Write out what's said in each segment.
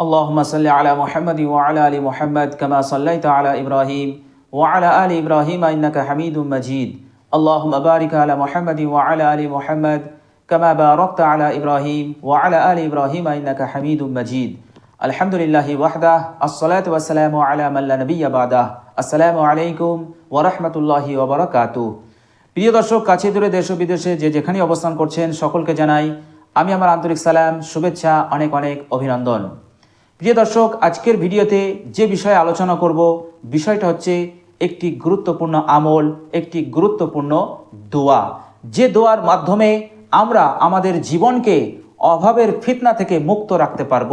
اللهم صل على محمد وعلى ال محمد كما صليت على ابراهيم وعلى ال ابراهيم انك حميد مجيد اللهم بارك على محمد وعلى ال محمد كما باركت على ابراهيم وعلى ال ابراهيم انك حميد مجيد الحمد لله وحده الصلاه والسلام على من لا نبي بعده السلام عليكم ورحمه الله وبركاته প্রিয় দর্শক কাছে দূরে দেশ ও বিদেশে যে যেখানে অবস্থান করছেন সকলকে জানাই আমি আমার আন্তরিক সালাম শুভেচ্ছা অনেক অনেক অভিনন্দন প্রিয় দর্শক, আজকের ভিডিওতে যে বিষয়ে আলোচনা করব, বিষয়টা হচ্ছে একটি গুরুত্বপূর্ণ আমল, একটি গুরুত্বপূর্ণ দোয়া। যে দোয়ার মাধ্যমে আমরা আমাদের জীবনকে অভাবের ফিতনা থেকে মুক্ত রাখতে পারব।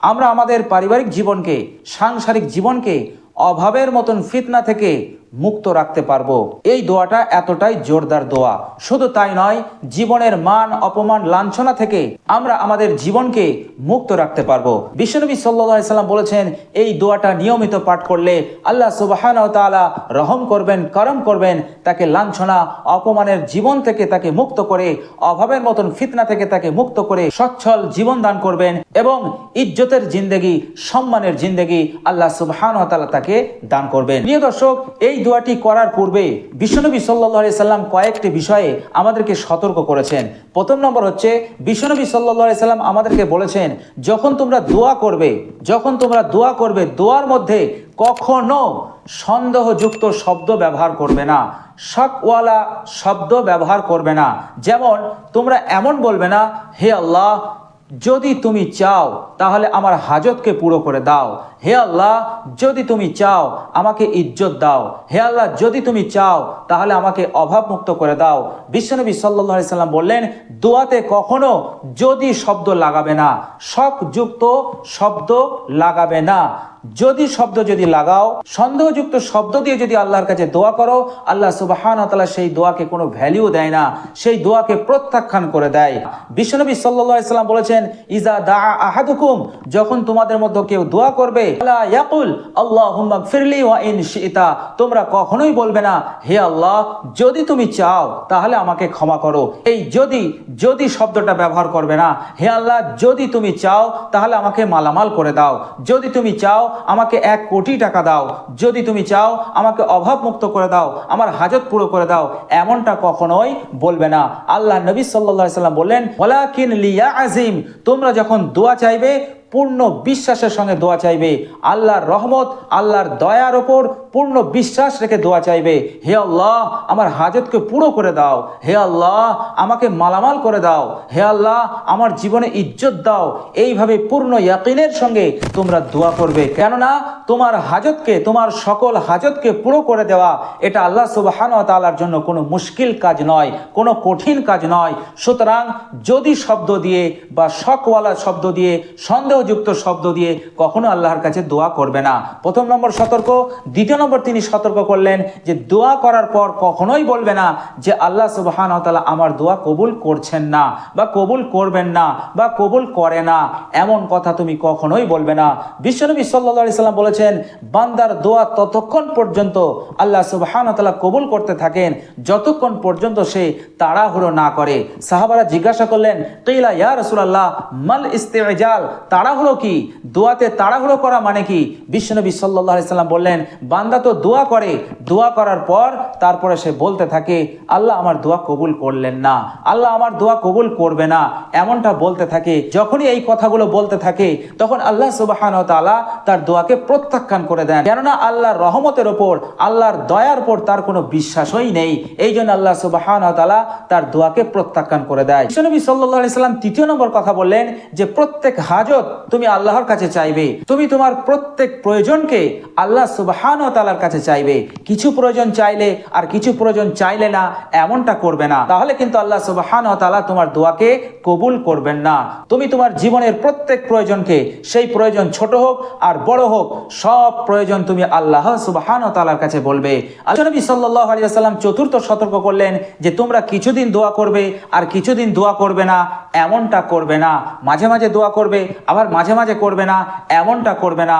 আমরা আমাদের পারিবারিক জীবনকে, সাংসারিক জীবনকে অভাবের মতন ফিতনা থেকে মুক্ত রাখতে পারব। এই দোয়াটা এতটাই জোরদার দোয়া। শুধু তাই নয়, জীবনের মান, অপমান, লাঞ্ছনা থেকে আমরা আমাদের জীবনকে মুক্ত রাখতে পারব। বিশ্বনবী সাল্লাহ সাল্লাম বলেছেন, এই দোয়াটা নিয়মিত পাঠ করলে আল্লাহ সুবাহান তাআলা রহম করবেন, করম করবেন, তাকে লাঞ্ছনা, অপমানের জীবন থেকে তাকে মুক্ত করে, অভাবের মতন ফিতনা থেকে তাকে মুক্ত করে সচ্ছল জীবন দান করবেন এবং ইজ্জতের জিন্দেগি, সম্মানের জিন্দেগি আল্লাহ সুবহান তাআলা তাকে দান করবেন। প্রিয় দর্শক, এই দোয়াটি করার পূর্বে বিশ্বনবী সাল্লাহ সাল্লাম কয়েকটি বিষয়ে আমাদেরকে সতর্ক করেছেন। প্রথম নম্বর হচ্ছে, বিশ্বনবী সাল্লাহ সাল্লাম আমাদেরকে বলেছেন, যখন তোমরা দোয়া করবে, যখন তোমরা দোয়া করবে, দোয়ার মধ্যে কখনো সন্দেহযুক্ত শব্দ ব্যবহার করবে না। শকওয়ালা শব্দ ব্যবহার করবে না। যেমন, তোমরা এমন বলবে না, হে আল্লাহ যদি তুমি চাও, তাহলে আমার হাজতকে পুরো করে দাও। হে আল্লাহ, যদি তুমি চাও, আমাকে ইজ্জত দাও। হে আল্লাহ, যদি তুমি চাও, তাহলে আমাকে অভাবমুক্ত করে দাও। বিশ্বনবী সাল্লি সাল্লাম বললেন, দোয়াতে কখনো যদি শব্দ লাগাবে না শখযুক্ত শব্দ লাগাবে না। যদি শব্দ যদি লাগাও, সন্দেহযুক্ত শব্দ দিয়ে যদি আল্লাহর কাছে দোয়া করো, আল্লাহ সুবাহান তালা সেই দোয়াকে কোনো ভ্যালিউ দেয় না, সেই দোয়াকে প্রত্যাখ্যান করে দেয়। বিশ্বনবী সাল্লাহ সাল্লাম বলেছেন, ইজা দা আহাদুকুম যখন তোমাদের মধ্যে কেউ দোয়া করবে আল্লাহ ইয়াকুল আল্লাহ ফিরলি ওয়া ইন শিতা তোমরা কখনোই বলবে না, হে আল্লাহ, যদি তুমি চাও, তাহলে আমাকে ক্ষমা করো। এই যদি যদি শব্দটা ব্যবহার করবে না, হে আল্লাহ, যদি তুমি চাও, তাহলে আমাকে মালামাল করে দাও। যদি তুমি চাও আমাকে এক কোটি টাকা দাও। যদি তুমি চাও, আমাকে অভাবমুক্ত করে দাও, আমার হাজত পুরো করে দাও, এমনটা কখনোই বলবে না। আল্লাহ নবী সাল্লাহ সাল্লাম বললেন ওলাকিন লিয়া আজিম তোমরা যখন দোয়া চাইবে পূর্ণ বিশ্বাসের সঙ্গে দোয়া চাইবে। আল্লাহর রহমত, আল্লাহর দয়ার ওপর পূর্ণ বিশ্বাস রেখে দোয়া চাইবে। হে আল্লাহ, আমার হাজতকে পুরো করে দাও। হে আল্লাহ, আমাকে মালামাল করে দাও। হে আল্লাহ, আমার জীবনে ইজ্জত দাও। এইভাবে পূর্ণ ইয়াকিনের সঙ্গে তোমরা দোয়া করবে। কেননা, তোমার হাজতকে, তোমার সকল হাজতকে পুরো করে দেওয়া, এটা আল্লাহ সুবাহান তালার জন্য কোনো মুশকিল কাজ নয়, কোনো কঠিন কাজ নয়। সুতরাং যদি শব্দ দিয়ে বা শকওয়ালা শব্দ দিয়ে সন্দেহ সন্দেহযুক্ত শব্দ দিয়ে কখনো আল্লাহর কাছে দোয়া করবে না। প্রথম নম্বর সতর্ক, দ্বিতীয় নম্বর তিনি সতর্ক করলেন যে দোয়া করার পর কখনোই বলবে না যে আল্লাহ সুবাহান তালা আমার দোয়া কবুল করছেন না বা কবুল করবেন না বা কবুল করে না। এমন কথা তুমি কখনোই বলবে না। বিশ্বনবী সাল্লা সাল্লাম বলেছেন, বান্দার দোয়া ততক্ষণ পর্যন্ত আল্লাহ সুবাহান তালা কবুল করতে থাকেন, যতক্ষণ পর্যন্ত সে তাড়াহুড়ো না করে। সাহাবারা জিজ্ঞাসা করলেন কেইলা ইয়া রসুল্লাহ মাল ইস্তেজাল? তাড়া তাড়াহুড়ো কি? দোয়াতে তাড়াহুড়ো করা মানে কি? বিশ্বনবী সাল্লাহ সাল্লাম বললেন, বান্দা তো দোয়া করে, দোয়া করার পর তারপরে সে বলতে থাকে, আল্লাহ আমার দোয়া কবুল করলেন না, আল্লাহ আমার দোয়া কবুল করবে না। এমনটা বলতে থাকে, যখনই এই কথাগুলো বলতে থাকে, তখন আল্লাহ সুবাহান তালা তার দোয়াকে প্রত্যাখ্যান করে দেন। কেননা আল্লাহর রহমতের ওপর, আল্লাহর দয়ার ওপর তার কোনো বিশ্বাসই নেই। এই জন্য আল্লাহ সুবাহান তালা তার দোয়াকে প্রত্যাখ্যান করে দেয়। বিশ্বনবী সাল্লাহ সাল্লাম তৃতীয় নম্বর কথা বললেন যে, প্রত্যেক হাজত তুমি আল্লাহর কাছে চাইবে, তুমি তোমার প্রত্যেক প্রয়োজনকে আল্লাহ সুবাহান তালার কাছে চাইবে। কিছু প্রয়োজন চাইলে আর কিছু প্রয়োজন চাইলে না, এমনটা করবে না। তাহলে কিন্তু আল্লাহ সুবাহান তালা তোমার দোয়াকে কবুল করবেন না। তুমি তোমার জীবনের প্রত্যেক প্রয়োজনকে, সেই প্রয়োজন ছোট হোক আর বড় হোক, সব প্রয়োজন তুমি আল্লাহ সুবাহান তালার কাছে বলবে। আল্লাহ সাল্লাহ আলিয়াল্লাম চতুর্থ সতর্ক করলেন যে, তোমরা কিছুদিন দোয়া করবে আর কিছুদিন দোয়া করবে না, এমনটা করবে না। মাঝে মাঝে দোয়া করবে, আবার মাঝে মাঝে করবে না, এমনটা করবে না।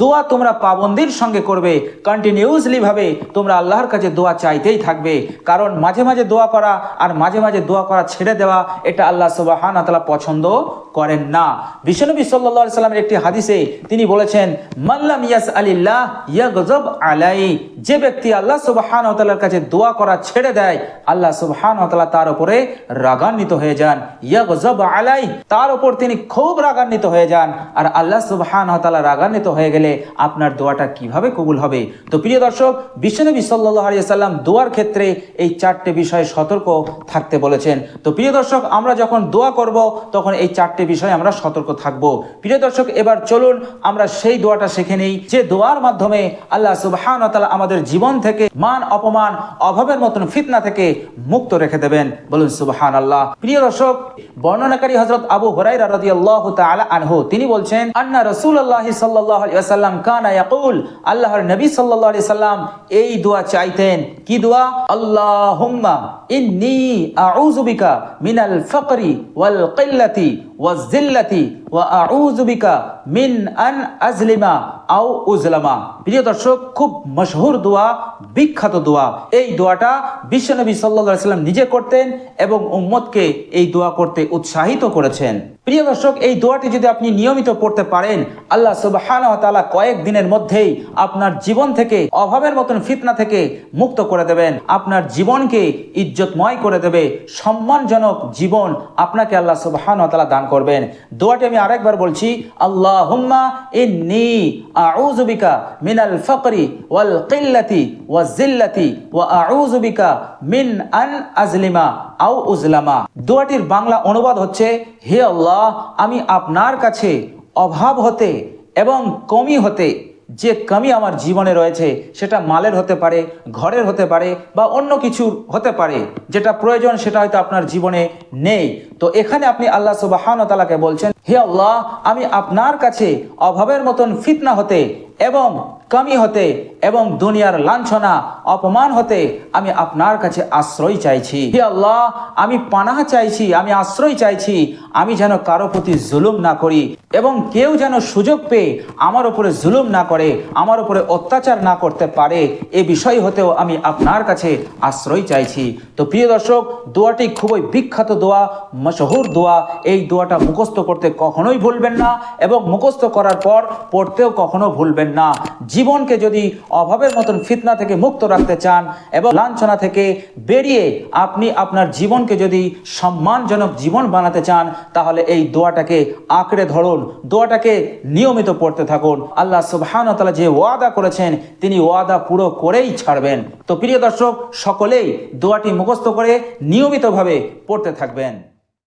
দোয়া তোমরা পাবন্দির সঙ্গে করবে কন্টিনিউসলি ভাবে তোমরা আল্লাহর কাছে দোয়া চাইতেই থাকবে। কারণ মাঝে মাঝে দোয়া করা আর মাঝে মাঝে দোয়া করা ছেড়ে দেওয়া, এটা আল্লাহ সুবাহান তালা পছন্দ করেন না। বিশ্বনবী সাল্লা সাল্লামের একটি হাদিসে তিনি বলেছেন মাল্লাম ইয়াস আলিল্লাহ ইয়া গজব আলাই যে ব্যক্তি আল্লাহ সুবাহান তালার কাছে দোয়া করা ছেড়ে দেয়, আল্লাহ সুবাহান তালা তার উপরে রাগান্বিত হয়ে যান। ইয়া গজব আলাই তার উপর তিনি খুব রাগান্বিত হয়ে যান। আর আল্লাহ সুবাহান তালা রাগান্বিত হয়ে গেলে আপনার দোয়াটা কীভাবে কবুল হবে? তো প্রিয় দর্শক, বিশ্বনবী সাল্লাহ আলিয়াল্লাম দোয়ার ক্ষেত্রে এই চারটে বিষয়ে সতর্ক থাকতে বলেছেন। তো প্রিয় দর্শক, আমরা যখন দোয়া করব, তখন এই চারটে বিষয়ে আমরা সতর্ক থাকব। প্রিয় দর্শক, এবার চলুন, আমরা সেই দোয়াটা শিখে নেই, যে দোয়ার মাধ্যমে আল্লাহ সুবহান তাআলা আমাদের জীবন থেকে মান, অপমান, অভাবের মতন ফিতনা থেকে মুক্ত রেখে দেবেন। বলুন সুবহান আল্লাহ প্রিয় দর্শক, বর্ণনাকারী হযরত আবু হুরায়রা রাদিয়াল্লাহু তাআলা আনহু তিনি বলছেন, আন্না রসুল আল্লাহ সাল্লাহ ওয়াসাল্লাম কানা ইয়াকুল। আল্লাহর নবী সাল্লাহ সাল্লাম এই দোয়া চাইতেন। কি দোয়া? আল্লাহুম্মা ইন্নী আউযু বিকা মিনাল ফাকরি ওয়াল কিল্লাতি ওয়াজ জিল্লাতি ওয়া মিন আন আজলিমা আও উজলামা প্রিয় দর্শক, খুব মশহুর দোয়া, বিখ্যাত দোয়া। এই দোয়াটা বিশ্বনবী আলাইহি সাল্লাম নিজে করতেন এবং উম্মতকে এই দোয়া করতে উৎসাহিত করেছেন। প্রিয় দর্শক, এই দোয়াটি যদি আপনি নিয়মিত পড়তে পারেন, আল্লাহ সুবহানাহু ওয়া তাআলা কয়েক দিনের মধ্যেই আপনার জীবন থেকে অভাবের মতন ফিতনা থেকে মুক্ত করে দেবেন। আপনার জীবনকে ইজ্জতময় করে দেবে। সম্মানজনক জীবন আপনাকে আল্লাহ সুবহানাহু ওয়া তাআলা দান করবেন। দোয়াটি আমি আরেকবার বলছি, আল্লাহুম্মা ইন্নী আউযু বিকা মিনাল ফাকরি ওয়াল কিল্লাতি ওয়াজ জিল্লাতি ওয়া আউযু বিকা মিন আন আজলিমা আও উজলামা দোয়াটির বাংলা অনুবাদ হচ্ছে, হে আল্লাহ, আমি আপনার কাছে অভাব হতে এবং কমি হতে যে কামি আমার জীবনে রয়েছে, সেটা মালের হতে পারে, ঘরের হতে পারে, বা অন্য কিছুর হতে পারে, যেটা প্রয়োজন, সেটা হয়তো আপনার জীবনে নেই। তো এখানে আপনি আল্লাহ সুবাহানতালাকে বলছেন, হে আল্লাহ, আমি আপনার কাছে অভাবের মতন ফিতনা হতে এবং কামি হতে এবং দুনিয়ার লাঞ্ছনা, অপমান হতে আমি আপনার কাছে আশ্রয় চাইছি। হে আল্লাহ, আমি পানাহ চাইছি, আমি আশ্রয় চাইছি, আমি যেন কারও প্রতি জুলুম না করি এবং কেউ যেন সুযোগ পেয়ে আমার উপরে জুলুম না করে, আমার উপরে অত্যাচার না করতে পারে, এ বিষয় হতেও আমি আপনার কাছে আশ্রয় চাইছি। তো প্রিয় দর্শক, দোয়াটি খুবই বিখ্যাত দোয়া, মশহুর দোয়া। এই দোয়াটা মুখস্থ করতে কখনোই ভুলবেন না এবং মুখস্থ করার পর পড়তেও কখনো ভুলবেন না, জীবনকে যদি অভাবের মতন ফিতনা থেকে মুক্ত রাখতে চান এবং লাঞ্ছনা থেকে বেরিয়ে আপনি আপনার জীবনকে যদি সম্মানজনক জীবন বানাতে চান, তাহলে এই দোয়াটাকে আঁকড়ে ধরুন। দোয়াটাকে নিয়মিত পড়তে থাকুন। আল্লাহ সুবহান তাআলা যে ওয়াদা করেছেন, তিনি ওয়াদা পুরো করেই ছাড়বেন। তো প্রিয় দর্শক, সকলেই দোয়াটি মুখস্থ করে নিয়মিতভাবে পড়তে থাকবেন।